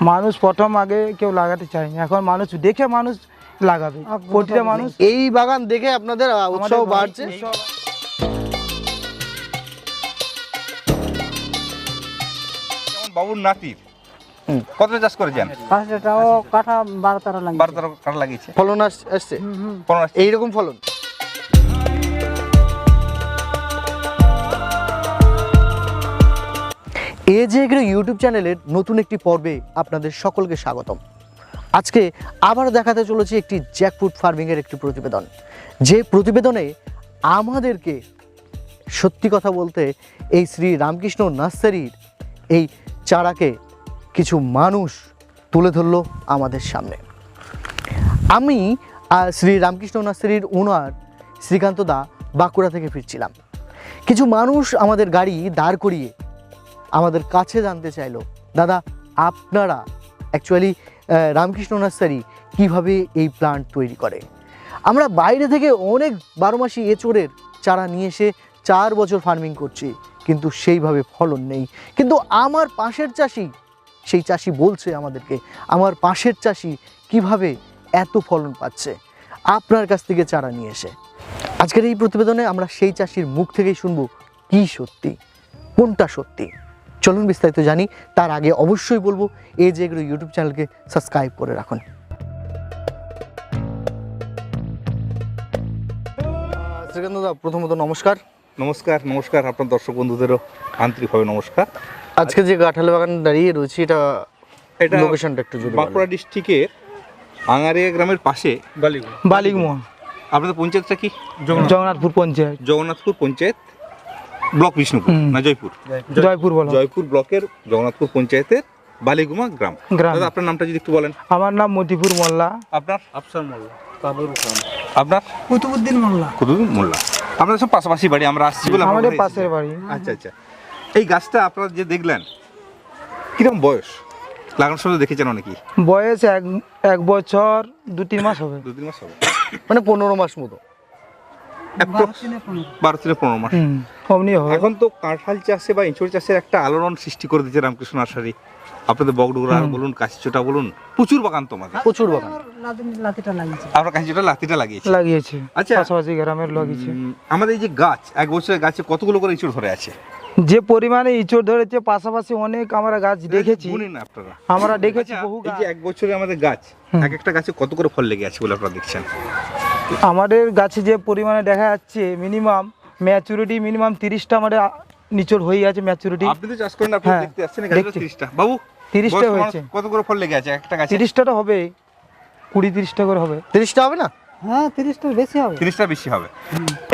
মানুষ প্রথম আগে কেউ লাগাতে চায়নি। এখন মানুষ দেখে মানুষ লাগাবে। প্রতিটা মানুষ এই বাগান দেখে আপনাদের উৎসাহ বাড়ছে। বাবুর নাতির হুম। কতটা চাষ করেছেন? কাঠা বারো তেরো বারো তেরো কাঠা লাগিয়েছে। ফলন আসছে। এইরকম ফলন? এ যে এগ্রো ইউটিউব চ্যানেলের নতুন একটি পর্বে আপনাদের সকলকে স্বাগতম। আজকে আবার দেখাতে চলেছি একটি জ্যাকফুড ফার্মিংয়ের একটি প্রতিবেদন। যে প্রতিবেদনে আমাদেরকে সত্যি কথা বলতে এই শ্রী রামকৃষ্ণ নার্সারির এই চারাকে কিছু মানুষ তুলে ধরলো আমাদের সামনে। আমি শ্রী রামকৃষ্ণ নার্সারির ওনার শ্রীকান্ত দা বাঁকুড়া থেকে ফিরছিলাম। কিছু মানুষ আমাদের গাড়ি দাঁড় করিয়ে আমাদের কাছে জানতে চাইলো। দাদা, আপনারা অ্যাকচুয়ালি রামকৃষ্ণ নার্সারি কীভাবে এই প্লান্ট তৈরি করে? আমরা বাইরে থেকে অনেক বারো মাসি এচোরের চারা নিয়ে এসে চার বছর ফার্মিং করছি, কিন্তু সেইভাবে ফলন নেই। কিন্তু আমার পাশের চাষি, সেই চাষি বলছে আমাদেরকে, আমার পাশের চাষি কীভাবে এত ফলন পাচ্ছে? আপনার কাছ থেকে চারা নিয়ে এসে। আজকের এই প্রতিবেদনে আমরা সেই চাষির মুখ থেকেই শুনব, কি সত্যি, কোনটা সত্যি? চলুন বিস্তারিত জানি। তার আগে অবশ্যই বলব এই যে এগুলো ইউটিউব চ্যানেলকে সাবস্ক্রাইব করে রাখুন। শ্রীকান্ত দা প্রথমত নমস্কার। নমস্কার নমস্কার আপনার দর্শক বন্ধুদেরও আন্তরিকভাবে নমস্কার। আজকে যে কাঁঠাল বাগান দাঁড়িয়ে রয়েছি এটা এটা লোকেশনটা একটু যদি বাঁকুড়া ডিস্ট্রিক্টের আঙারিয়া গ্রামের পাশে বালিকমোহন আপনাদের পঞ্চায়েতটা কি? জগন্নাথপুর পঞ্চায়েত। জগন্নাথপুর পঞ্চায়েত। ব্লক বিষ্ণুপুর না জয়পুর? জয়পুর। বলো। জয়পুর ব্লকের জগন্নাথপুর পঞ্চায়েতের বালিগুমা গ্রাম। গ্রাম। দাদা আপনার নামটা যদি একটু বলেন। আমার নাম মতিপুর মোল্লা। আপনার? আফসার মোল্লা আপনার? কুতুবুদ্দিন মোল্লা। কুতুবুদ্দিন মোল্লা। আপনাদের সব পাশাপাশি বাড়ি আমরা আসছি বলে আমাদের পাশের বাড়ি। আচ্ছা আচ্ছা। এই গাছটা আপনারা যে দেখলেন কীরকম বয়স? লাগানোর সময় দেখেছেন অনেকেই। বয়স এক এক বছর দু তিন মাস হবে। দু তিন মাস হবে। মানে পনেরো মাস মতো। বারো থেকে পনেরো মাস। অমনি হবে। এখন তো কাঁঠাল চাষে বা ইঁচড় চাষের একটা আলোড়ন সৃষ্টি করে দিচ্ছে রামকৃষ্ণ নার্সারি আপনাদের বগডুগরা বলুন কাশিচোটা বলুন প্রচুর বাগান তোমাদের প্রচুর বাগান। আমরা কাশিচোটা লাতিটা লাগিয়েছি। লাগিয়েছে। আচ্ছা। পাশাপাশি গ্রামের লাগিয়েছে। আমাদের এই যে গাছ এক বছরের গাছে কতগুলো করে ইঁচড় ধরে আছে? যে পরিমাণে ইঁচড় ধরেছে পাশাপাশি অনেক আমরা গাছ দেখেছি। আপনারা। আমরা দেখেছি আচ্ছা, বহু এই যে এক বছরে আমাদের গাছ এক একটা গাছে কত করে ফল লেগে আছে বলে আপনারা দেখছেন? আমাদের গাছে যে পরিমাণে দেখা যাচ্ছে মিনিমাম ম্যাচুরিটি মিনিমাম তিরিশটা আমাদের নিচড় হয়ে আছে ম্যাচুরিটি আপনি তো চাষ করেন হ্যাঁ, দেখতে আসছেন। তিরিশটা। বাবু তিরিশটা হয়েছে। কত করে ফল লেগে আছে একটা গাছে? তিরিশটা তো হবে কুড়ি তিরিশটা করে হবে। তিরিশটা হবে না? হ্যাঁ তিরিশটার বেশি হবে। তিরিশটা বেশি হবে।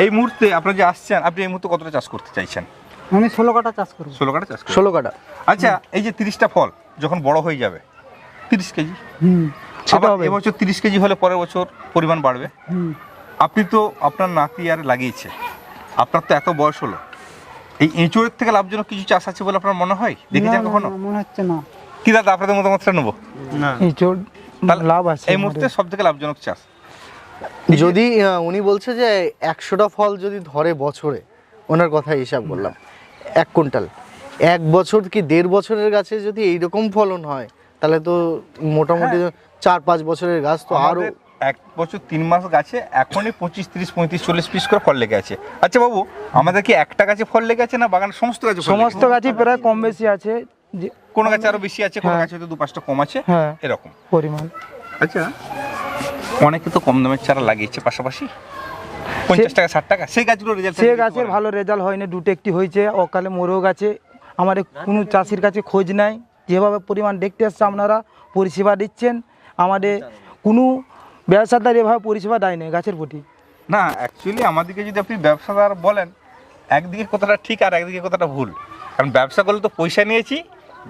এই মুহূর্তে আপনারা যে আসছেন আপনি এই মুহূর্তে কতটা চাষ করতে চাইছেন? আমি ষোলো কাটা চাষ করব ষোলো কাটা চাষ ষোলো কাটা। আচ্ছা এই যে তিরিশটা ফল যখন বড় হয়ে যাবে তিরিশ কেজি? হুম। সেটা হবে। এবছর তিরিশ কেজি হলে পরের বছর পরিমাণ বাড়বে। আপনি তো আপনার নাতি আর লাগিয়েছে। আপনার তো এত বয়স হলো। এই এঁচুড়ের থেকে লাভজনক কিছু চাষ আছে বলে আপনার মনে হয়? না, দেখেছেন না, কখনো? মনে হচ্ছে না। কি দাদা আপনাদের মতামতটা নেব? তাহলে লাভ আছে এই মুহূর্তে সব থেকে লাভজনক চাষ? যদি উনি বলছে যে একশোটা ফল যদি ধরে বছরে ওনার কথা হিসাব করলাম। এক কুইন্টাল। এক বছর কি দেড় বছরের গাছে যদি এইরকম ফলন হয় তাহলে তো মোটামুটি চার পাঁচ বছরের গাছ তো আরও আমাদের এক বছর তিন মাস গাছে এখনই পঁচিশ তিরিশ পঁয়ত্রিশ চল্লিশ পিস করে ফল লেগে আছে। আচ্ছা বাবু আমাদের কি একটা গাছে ফল লেগে আছে না বাগানের সমস্ত গাছে সমস্ত? গাছই প্রায় কম বেশি আছে। যে কোনো গাছে আরও বেশি আছে কোনো হ্যাঁ। গাছে হয়তো দু পাঁচটা কম আছে হ্যাঁ। এরকম। পরিমাণ। আচ্ছা অনেকে তো কম দামের চারা লাগিয়েছে পাশাপাশি। পঞ্চাশ টাকা ষাট টাকা সেই গাছগুলো রেজাল্ট সে গাছের ভালো রেজাল্ট হয়নি দুটো একটি হয়েছে অকালে মরেও গেছে। আমাদের কোনো চাষির কাছে খোঁজ নাই যেভাবে পরিমাণ দেখতে আসছে আপনারা পরিষেবা দিচ্ছেন। আমাদের কোনো ব্যবসাদার এভাবে পরিষেবা দেয় না গাছের প্রতি। না অ্যাকচুয়ালি আমাদেরকে যদি আপনি ব্যবসাদার বলেন একদিকে কথাটা ঠিক আর একদিকে কথাটা ভুল। কারণ ব্যবসা করলে তো পয়সা নিয়েছি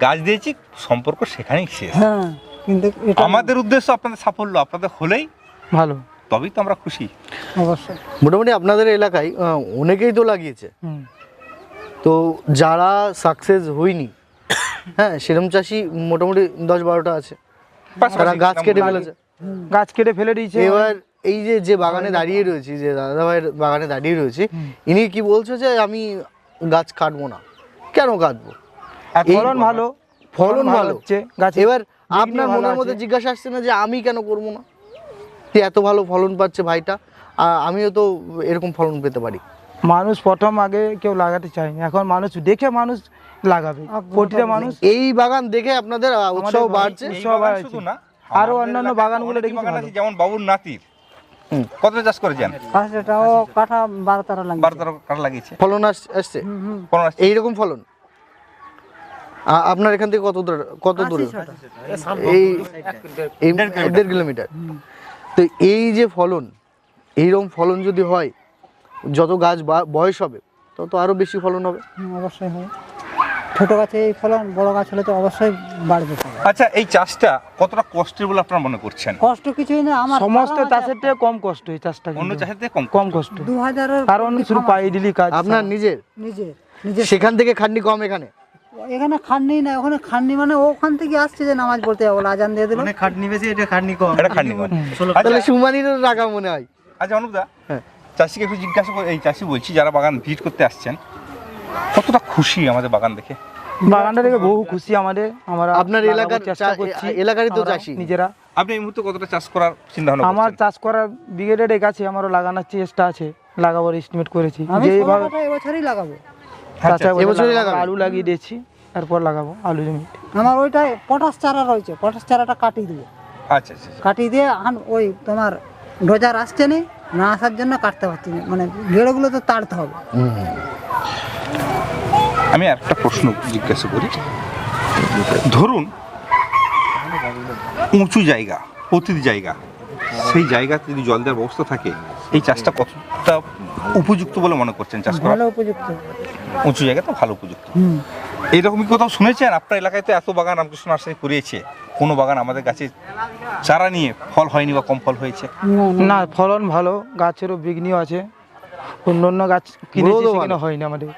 গাছ দিয়েছি সম্পর্ক সেখানেই শেষ। হ্যাঁ কিন্তু আমাদের উদ্দেশ্য আপনাদের সাফল্য আপনাদের হলেই ভালো। তবেই তো আমরা খুশি। অবশ্যই। মোটামুটি আপনাদের এলাকায় অনেকেই তো লাগিয়েছে। তো যারা সাকসেস হয়নি হ্যাঁ সেরম চাষি মোটামুটি দশ বারোটা আছে। তারা গাছ কেটে ফেলেছে। গাছ কেটে ফেলে দিয়েছে। এবার এই যে যে বাগানে দাঁড়িয়ে রয়েছি যে দাদা ভাইয়ের বাগানে দাঁড়িয়ে রয়েছি ইনি কি বলছে যে আমি গাছ কাটবো না? কেন কাটবো? ফলন ভালো? ফলন ভালো হচ্ছে। গাছ এবার আপনার মনের মধ্যে জিজ্ঞাসা আসছে না যে আমি কেন করব না? যে এত ভালো ফলন পাচ্ছে ভাইটা আমিও তো এরকম ফলন পেতে পারি। মানুষ প্রথম আগে কেউ লাগাতে চায়নি। এখন মানুষ দেখে মানুষ লাগাবে। প্রতিটা মানুষ এই বাগান দেখে আপনাদের উৎসাহ বাড়ছে। শুধু না আরও অন্যান্য বাগানগুলো যেমন বাবুর নাতির। হুম। চাষ করেছেন পাঁচটাও কাঠা বারো তেরো লাগে বারো তেরো কাঠ লাগিয়েছে। ফলন আসছে? হুম হুম। আসছে। এইরকম ফলন? আপনার এখান থেকে কত দূর কত দূরে? এই দেড় কিলোমিটার। তো এই যে ফলন এইরকম ফলন যদি হয় যত গাছ বা- বয়স হবে তত আরও বেশি ফলন হবে? অবশ্যই হয় ছোট গাছে এই ফলন বড় গাছ হলে তো অবশ্যই বাড়বে আচ্ছা এই চাষটা কতটা কষ্টের বলে আপনারা মনে করছেন? কষ্ট কিছুই না আমার সমস্ত চাষের থেকে কম কষ্ট এই চাষটা অন্য চাষের থেকে কম কম কষ্ট? দু হাজারের কারণ শুধু পায়ে দিলি কাজ। আপনার নিজের? নিজে নিজে সেখান থেকে খাটনি কম এখানে? এখানে খাননি না ওখানে খাননি মানে ওখান থেকে আসছে যে নামাজ পড়তে যাব আজান দিয়ে দিল। খাটনি বেশি এটা খাটনি কম। এটা খাননি কম। আচ্ছা তাহলে সুমানিরও রাখা মনে হয়। আচ্ছা অনুপদা হ্যাঁ। চাষিকে একটু জিজ্ঞাসা করে এই চাষি বলছি যারা বাগান ভিজিট করতে আসছেন কতটা খুশি আমাদের বাগান দেখে? বাগানটা দেখে বহু খুশি আমাদের। আমরা আপনার এলাকার চেষ্টা করছি। এলাকারই তো চাষি। নিজেরা। আপনি এই মুহূর্তে কতটা চাষ করার চিন্তা ভাবনা আমার চাষ করার বিঘে ডেক আছে আমারও লাগানোর চেষ্টা আছে লাগাবার এস্টিমেট করেছি। আমি যে এইভাবে ষোলোটা এবছরই লাগাবো। চাচা বলে এবছরই লাগাবো, আলু লাগিয়ে দিয়েছি তারপর লাগাবো আলু জমি। আমার ওইটাই পটাশ চারা রয়েছে পটাশ চারাটা কাটিয়ে দেবো আচ্ছা আচ্ছা আচ্ছা। কাটিয়ে দিয়ে আন ওই তোমার ডোজার আসছে নি না আসার জন্য কাটতে পারছি না। মানে গেড়োগুলো তো তাড়তে হবে। আমি একটা প্রশ্ন জিজ্ঞাসা করি। ধরুন উঁচু জায়গা প্রতিটি জায়গা সেই জায়গাতে যদি জল দেওয়ার ব্যবস্থা থাকে এই চাষটা কতটা উপযুক্ত বলে মনে করছেন চাষ করা? ভালো উপযুক্ত। উঁচু জায়গা তো ভালো উপযুক্ত। হুম। এইরকম কি কোথাও শুনেছেন? আপনার এলাকায় তো এত বাগান রামকৃষ্ণ নার্সারি করিয়েছে। কোনো বাগান আমাদের গাছে চারা নিয়ে ফল হয়নি বা কম ফল হয়েছে? না, ফলন ভালো। গাছেরও বিঘ্নিও আছে। অন্য অন্য গাছ কিনেছি হয়নি আমাদের।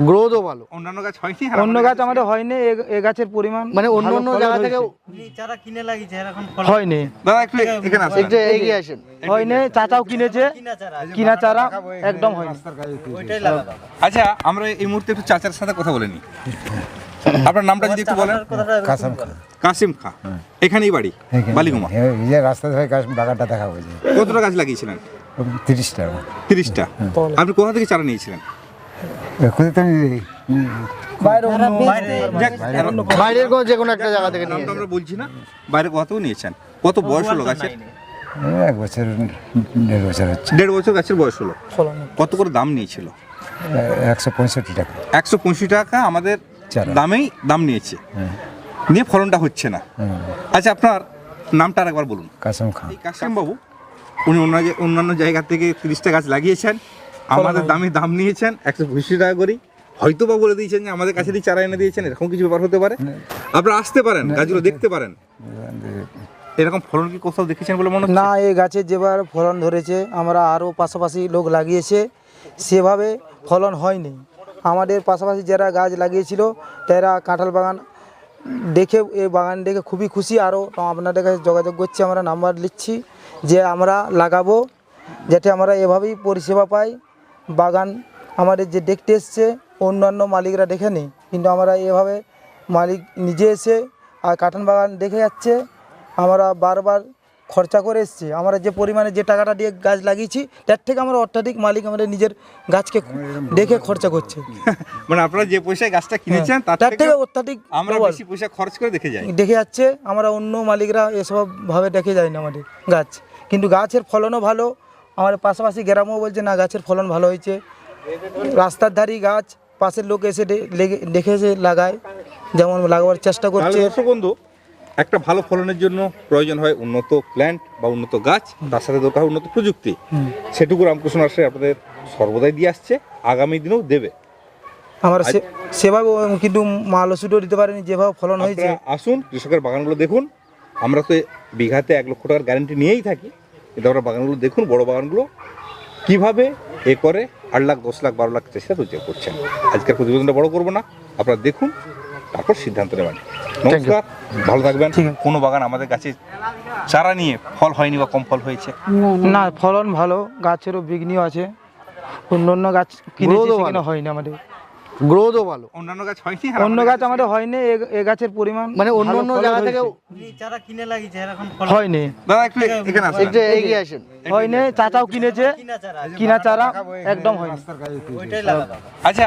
গ্রোথও ভালো। অন্যান্য গাছ হয়নি? অন্য গাছ আমাদের হয়নি এ- গাছের পরিমাণ মানে অন্য অন্য জায়গা। থেকেও যারা কিনে লাগিয়েছে এখন ফল হয়নি। দাদা একটু এখানে আসেন। একটু এগিয়ে আসেন। হয়নি চাচাও কিনেছে। কিনা চারা একদম হয়নি। ওইটাই লাগাবো। আচ্ছা আমরা এই মুহূর্তে একটু চাচার সাথে কথা বলে নিই। আপনার নামটা যদি একটু বলেন। কাসাম কাসিম খা। এখানেই বাড়ি বালিগুমা। এই যে রাস্তা ধরে বাগানটা দেখা হয়েছে। কতটা গাছ লাগিয়েছিলেন? তিরিশটা। তিরিশটা। আপনি কোথা থেকে চারা নিয়েছিলেন? বাইরের যে কোনো একটা জায়গা থেকে আমরা বলছি না বাইরে কোথাও নিয়েছেন কত বয়স গাছের এক বছর দেড় বছর দেড় বছর গাছের বয়স কত করে দাম একশো পঁয়ষট্টি টাকা। একশো পঁয়ষট্টি টাকা। আমাদের। দামেই দাম নিয়েছে। নিয়ে ফলনটা হচ্ছে না। আচ্ছা আপনার নামটা আরেকবার বলুন। কাসম খান কাসিম বাবু উনি অন্য অন্যান্য জায়গা থেকে তিরিশটা গাছ লাগিয়েছেন। আমাদের দামে দাম নিয়েছেন একশো পঁচিশ টাকা করে। হয়তো বা বলে দিয়েছেন যে আমাদের কাছেরই চারা এনে দিয়েছেন এরকম কিছু ব্যাপার হতে পারে? আপনারা আসতে পারেন গাছগুলো দেখতে পারেন। এরকম ফলন কি কোথাও দেখেছেন বলে মনে না এই গাছে যেবার ফলন ধরেছে আমরা আরও পাশাপাশি লোক লাগিয়েছে সেভাবে ফলন হয়নি। আমাদের পাশাপাশি যারা গাছ লাগিয়েছিল তারা কাঁঠাল বাগান দেখে এই বাগান দেখে খুবই খুশি। আরও আপনাদের কাছে যোগাযোগ করছি আমরা নাম্বার নিচ্ছি যে আমরা লাগাবো যাতে আমরা এভাবেই পরিষেবা পাই। বাগান আমাদের যে দেখতে এসছে অন্যান্য মালিকরা দেখে নেই কিন্তু আমরা এভাবে মালিক নিজে এসে আর কাঁঠাল বাগান দেখে যাচ্ছে আমরা বারবার খরচা করে এসছি। আমরা যে পরিমাণে যে টাকাটা দিয়ে গাছ লাগিয়েছি তার থেকে আমরা অত্যাধিক মালিক আমাদের নিজের গাছকে দেখে খরচা করছে। মানে আপনারা যে পয়সায় গাছটা কিনেছেন তার থেকে অত্যাধিক আমরা বেশি পয়সা খরচ করে দেখে যাই। দেখে যাচ্ছে আমরা অন্য মালিকরা এসবভাবে দেখে যায় না আমাদের গাছ। কিন্তু গাছের ফলনও ভালো আমাদের পাশাপাশি গ্রামও বলছে না গাছের ফলন ভালো হয়েছে। রাস্তার ধারি গাছ পাশের লোক এসে দেখে এসে লাগায় যেমন লাগাবার চেষ্টা করছে। বন্ধু একটা ভালো ফলনের জন্য প্রয়োজন হয় উন্নত প্ল্যান্ট বা উন্নত গাছ তার সাথে দরকার হয় উন্নত প্রযুক্তি। সেটুকু রামকৃষ্ণ নার্সারি আপনাদের সর্বদাই দিয়ে আসছে আগামী দিনেও দেবে। আমরা সেভাবে কিন্তু মাল ওষুধও দিতে পারিনি যেভাবে ফলন হয়েছে। আসুন কৃষকের বাগানগুলো দেখুন। আমরা তো বিঘাতে এক লক্ষ টাকার গ্যারান্টি নিয়েই থাকি। কিন্তু আমরা বাগানগুলো দেখুন বড় বাগানগুলো কীভাবে এ করে আট লাখ দশ লাখ বারো লাখ চেষ্টা রোজগার করছেন। আজকের প্রতিবেদনটা বড় করব না আপনারা দেখুন তারপর সিদ্ধান্ত নেবেন নমস্কার ভালো থাকবেন। কোনো বাগান আমাদের কাছে চারা নিয়ে ফল হয়নি বা কম ফল হয়েছে? না, ফলন ভালো গাছেরও বিঘ্নিও আছে। অন্য অন্য গাছ সেখানে হয়নি আমাদের। গ্রোথও ভালো। অন্যান্য গাছ হয়নি অন্য গাছ আমাদের হয়নি এ- গাছের পরিমাণ মানে অন্য অন্য জায়গা থেকে থেকেও চারা কিনে লাগিয়েছে এরকম ফল হয়নি। দাদা একটু এখানে আসেন। একটু এগিয়ে আসেন। হয়নি চাচাও কিনেছে। কিনা চারা একদম হয়নি। আচ্ছা